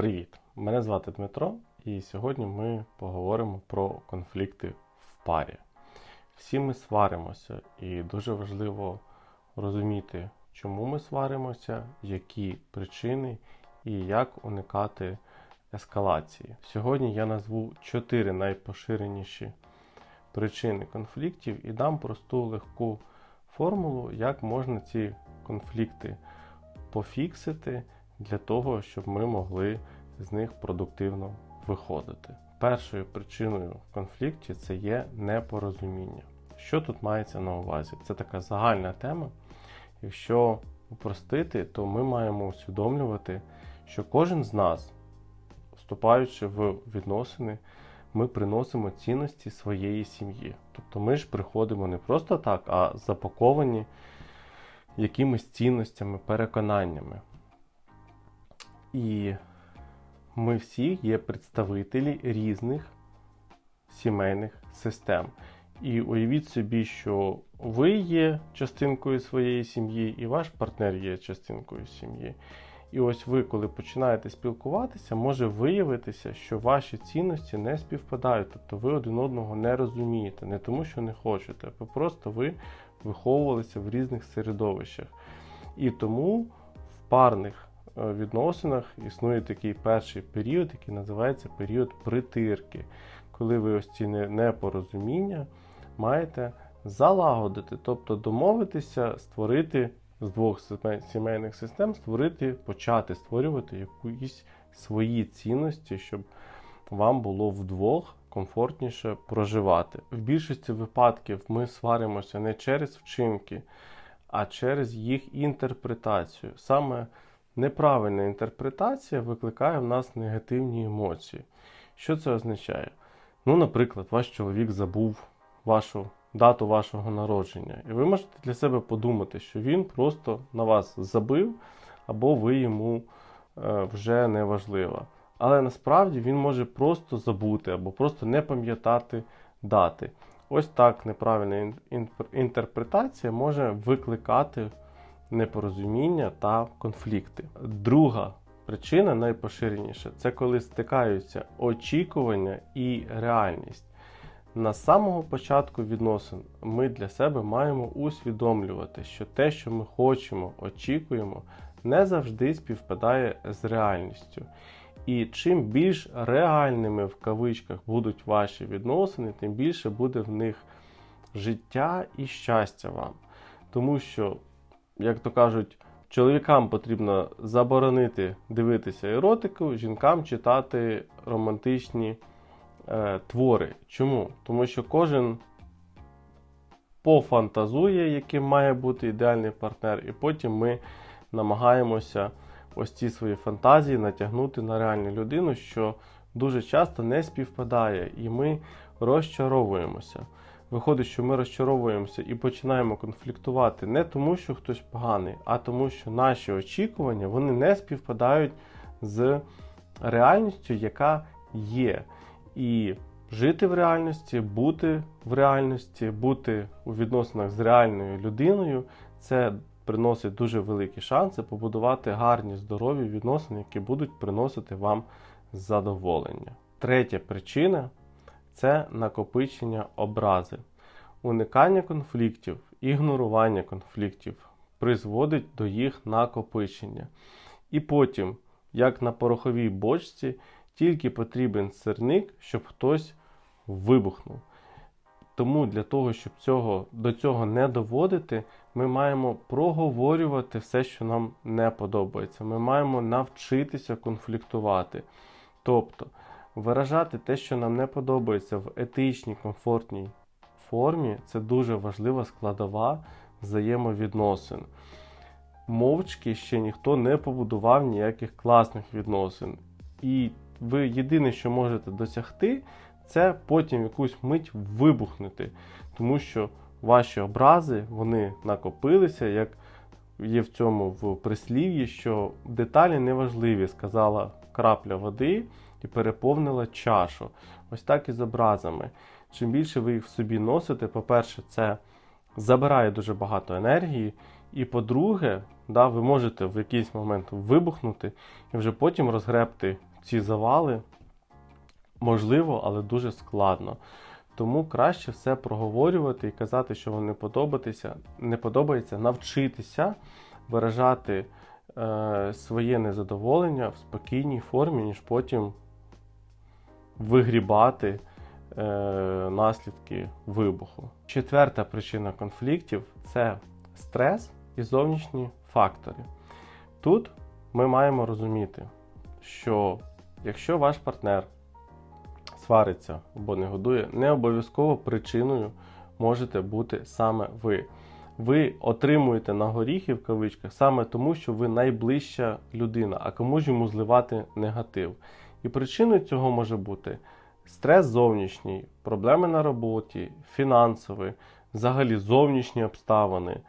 Привіт! Мене звати Дмитро, і сьогодні ми поговоримо про конфлікти в парі. Всі ми сваримося, і дуже важливо розуміти, чому ми сваримося, які причини і як уникати ескалації. Сьогодні я назву чотири найпоширеніші причини конфліктів і дам просту легку формулу, як можна ці конфлікти пофіксити для того, щоб ми могли з них продуктивно виходити. Першою причиною в конфлікті це є непорозуміння. Що тут мається на увазі? Це така загальна тема. Якщо упростити, то ми маємо усвідомлювати, що кожен з нас, вступаючи в відносини, ми приносимо цінності своєї сім'ї. Тобто ми ж приходимо не просто так, а запаковані якимись цінностями, переконаннями. І ми всі є представителі різних сімейних систем. І уявіть собі, що ви є частинкою своєї сім'ї, і ваш партнер є частинкою сім'ї. І ось ви, коли починаєте спілкуватися, може виявитися, що ваші цінності не співпадають, тобто ви один одного не розумієте, не тому, що не хочете, а просто ви виховувалися в різних середовищах. І тому в парних відносинах існує такий перший період, який називається період притирки, коли ви ось ці непорозуміння маєте залагодити, тобто домовитися, створити з двох сімейних систем, створити, почати створювати якісь свої цінності, щоб вам було вдвох комфортніше проживати. В більшості випадків ми сваримося не через вчинки, а через їх інтерпретацію. Саме Неправильна інтерпретація викликає в нас негативні емоції. Що це означає? Ну, наприклад, ваш чоловік забув вашу дату вашого народження, і ви можете для себе подумати, що він просто на вас забив, або ви йому е, вже не важлива. Але насправді він може просто забути або просто не пам'ятати дати. Ось так неправильна інтерпретація може викликати непорозуміння та конфлікти. Друга причина найпоширеніша це коли стикаються очікування і реальність. На самого початку відносин ми для себе маємо усвідомлювати, що те, що ми хочемо, очікуємо, не завжди співпадає з реальністю. І чим більш реальними в кавичках будуть ваші відносини, тим більше буде в них життя і щастя вам. Тому що як то кажуть, чоловікам потрібно заборонити дивитися еротику, жінкам читати романтичні е, твори. Чому? Тому що кожен пофантазує, яким має бути ідеальний партнер, і потім ми намагаємося ось ці свої фантазії натягнути на реальну людину, що дуже часто не співпадає, і ми розчаровуємося. Виходить, що ми розчаровуємося і починаємо конфліктувати не тому, що хтось поганий, а тому, що наші очікування вони не співпадають з реальністю, яка є. І жити в реальності, бути в реальності, бути у відносинах з реальною людиною це приносить дуже великі шанси побудувати гарні здорові відносини, які будуть приносити вам задоволення. Третя причина це накопичення образи. Уникання конфліктів, ігнорування конфліктів призводить до їх накопичення. І потім, як на пороховій бочці, тільки потрібен сирник, щоб хтось вибухнув. Тому для того, щоб цього, до цього не доводити, ми маємо проговорювати все, що нам не подобається. Ми маємо навчитися конфліктувати. Тобто Виражати те, що нам не подобається в етичній, комфортній формі, це дуже важлива складова взаємовідносин. Мовчки ще ніхто не побудував ніяких класних відносин. І ви єдине, що можете досягти, це потім якусь мить вибухнути. Тому що ваші образи вони накопилися, як є в цьому в прислів'ї, що деталі неважливі, сказала крапля води і переповнила чашу. Ось так і з образами. Чим більше ви їх в собі носите, по-перше, це забирає дуже багато енергії. І по-друге, да, ви можете в якийсь момент вибухнути і вже потім розгребти ці завали можливо, але дуже складно. Тому краще все проговорювати і казати, що вам не подобається, не подобається навчитися виражати е, своє незадоволення в спокійній формі, ніж потім вигрібати е, наслідки вибуху. Четверта причина конфліктів це стрес і зовнішні фактори. Тут ми маємо розуміти, що якщо ваш партнер свариться або не годує, не обов'язково причиною можете бути саме ви. Ви отримуєте на горіхи в кавичках саме тому, що ви найближча людина, а кому ж йому зливати негатив. І причиною цього може бути стрес зовнішній, проблеми на роботі, фінансові, взагалі зовнішні обставини,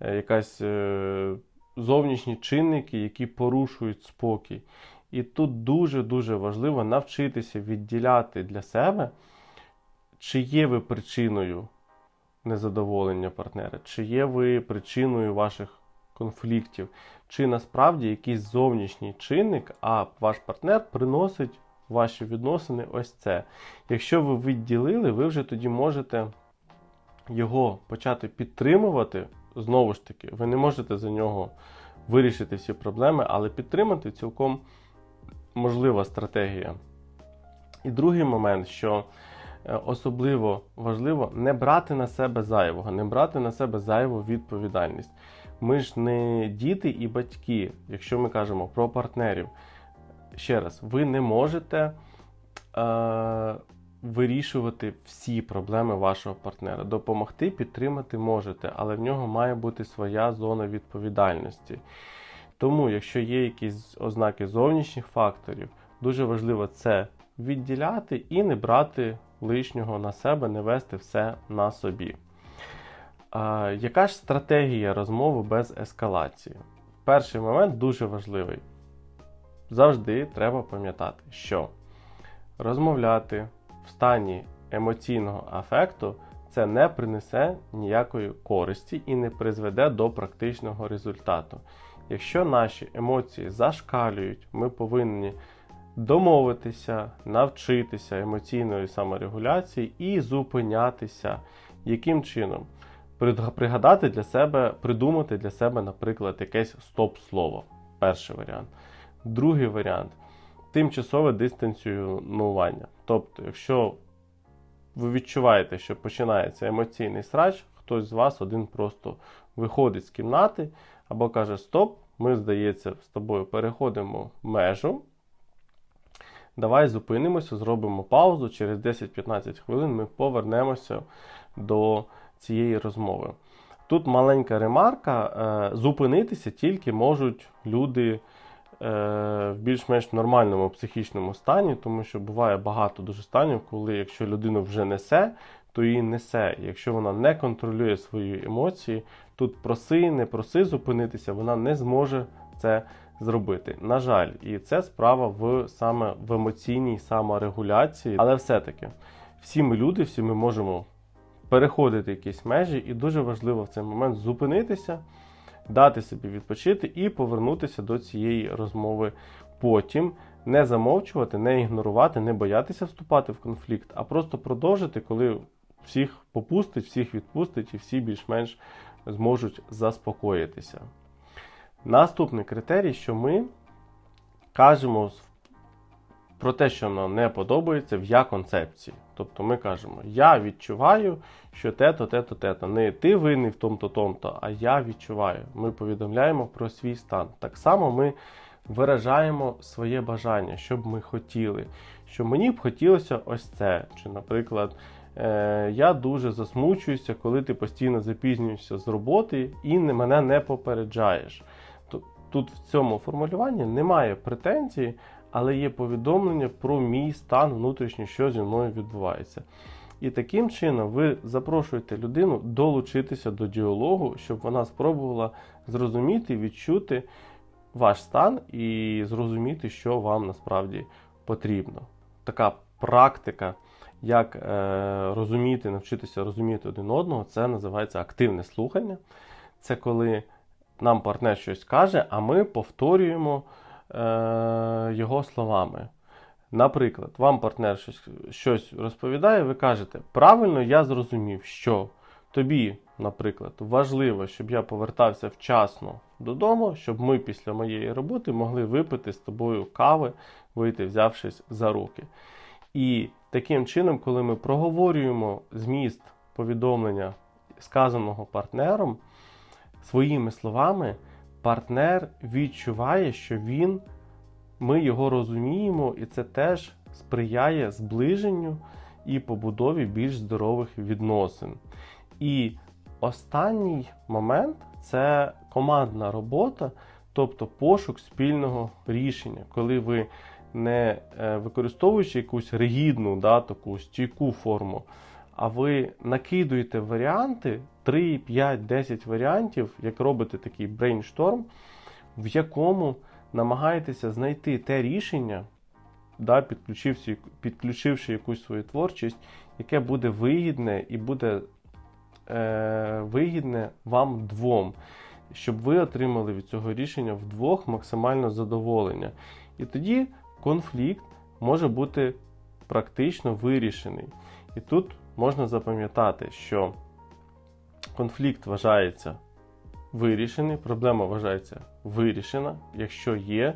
е, якась е, зовнішні чинники, які порушують спокій. І тут дуже-дуже важливо навчитися відділяти для себе, чи є ви причиною незадоволення партнера, чи є ви причиною ваших конфліктів, чи насправді якийсь зовнішній чинник, а ваш партнер приносить ваші відносини ось це. Якщо ви відділили, ви вже тоді можете його почати підтримувати. Знову ж таки, ви не можете за нього вирішити всі проблеми, але підтримати цілком можлива стратегія. І другий момент, що е, особливо важливо не брати на себе зайвого, не брати на себе зайву відповідальність. Ми ж не діти і батьки, якщо ми кажемо про партнерів. Ще раз, ви не можете е, вирішувати всі проблеми вашого партнера. Допомогти, підтримати можете, але в нього має бути своя зона відповідальності. Тому, якщо є якісь ознаки зовнішніх факторів, дуже важливо це відділяти і не брати лишнього на себе, не вести все на собі. Яка ж стратегія розмови без ескалації? Перший момент дуже важливий. Завжди треба пам'ятати, що розмовляти в стані емоційного афекту це не принесе ніякої користі і не призведе до практичного результату. Якщо наші емоції зашкалюють, ми повинні домовитися, навчитися емоційної саморегуляції і зупинятися. Яким чином? Пригадати для себе, придумати для себе, наприклад, якесь стоп-слово. Перший варіант. Другий варіант тимчасове дистанціонування. Тобто, якщо ви відчуваєте, що починається емоційний срач, хтось з вас один просто виходить з кімнати або каже: Стоп, ми, здається, з тобою переходимо межу. Давай зупинимося, зробимо паузу. Через 10-15 хвилин ми повернемося до цієї розмови. Тут маленька ремарка: е, зупинитися тільки можуть люди е, в більш-менш нормальному психічному стані, тому що буває багато дуже станів, коли якщо людину вже несе, то її несе. Якщо вона не контролює свої емоції, тут проси, не проси зупинитися, вона не зможе це зробити. На жаль, і це справа в саме в емоційній саморегуляції. Але все-таки всі ми люди, всі ми можемо переходити якісь межі, і дуже важливо в цей момент зупинитися, дати собі відпочити і повернутися до цієї розмови потім. Не замовчувати, не ігнорувати, не боятися вступати в конфлікт, а просто продовжити, коли всіх попустить, всіх відпустить і всі більш-менш зможуть заспокоїтися. Наступний критерій, що ми кажемо про те, що нам не подобається в я концепції. Тобто ми кажемо, я відчуваю, що те-то, те-то, те-то. Не ти винний в тому-то, тому-то, а я відчуваю. Ми повідомляємо про свій стан. Так само ми виражаємо своє бажання, що б ми хотіли. Що мені б хотілося ось це. Чи, наприклад, Е, я дуже засмучуюся, коли ти постійно запізнюєшся з роботи і мене не попереджаєш. Тут в цьому формулюванні немає претензії, але є повідомлення про мій стан внутрішній, що зі мною відбувається. І таким чином ви запрошуєте людину долучитися до діалогу, щоб вона спробувала зрозуміти, відчути ваш стан і зрозуміти, що вам насправді потрібно. Така практика як е, розуміти, навчитися розуміти один одного, це називається активне слухання. Це коли нам партнер щось каже, а ми повторюємо е, його словами. Наприклад, вам партнер щось, щось розповідає, ви кажете, правильно я зрозумів, що тобі, наприклад, важливо, щоб я повертався вчасно додому, щоб ми після моєї роботи могли випити з тобою кави, вийти, взявшись за руки. І таким чином, коли ми проговорюємо зміст повідомлення, сказаного партнером, своїми словами, партнер відчуває, що він, ми його розуміємо, і це теж сприяє зближенню і побудові більш здорових відносин. І останній момент це командна робота, тобто пошук спільного рішення, коли ви не е, використовуючи якусь ригідну, да, таку стійку форму, а ви накидуєте варіанти 3, 5, 10 варіантів, як робите такий брейншторм, в якому намагаєтеся знайти те рішення, да, підключивши, підключивши якусь свою творчість, яке буде вигідне і буде е, вигідне вам двом, щоб ви отримали від цього рішення вдвох максимально задоволення. І тоді конфлікт може бути практично вирішений. І тут можна запам'ятати, що конфлікт вважається вирішений, проблема вважається вирішена, якщо є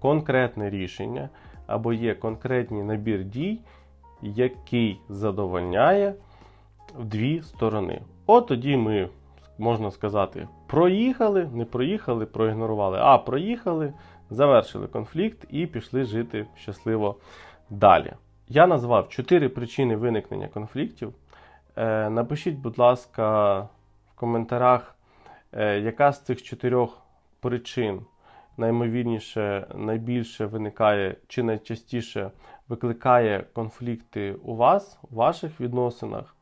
конкретне рішення або є конкретний набір дій, який задовольняє дві сторони. От тоді ми, можна сказати, проїхали, не проїхали, проігнорували, а проїхали, завершили конфлікт і пішли жити щасливо далі. Я назвав чотири причини виникнення конфліктів. Е, Напишіть, будь ласка, в коментарях, е, яка з цих чотирьох причин наймовірніше найбільше виникає чи найчастіше викликає конфлікти у вас, у ваших відносинах.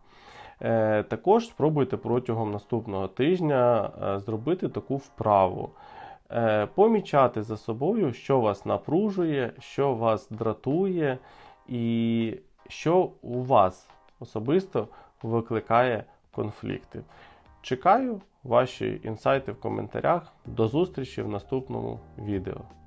Е, Також спробуйте протягом наступного тижня зробити таку вправу. Помічати за собою, що вас напружує, що вас дратує, і що у вас особисто викликає конфлікти. Чекаю ваші інсайти в коментарях. До зустрічі в наступному відео.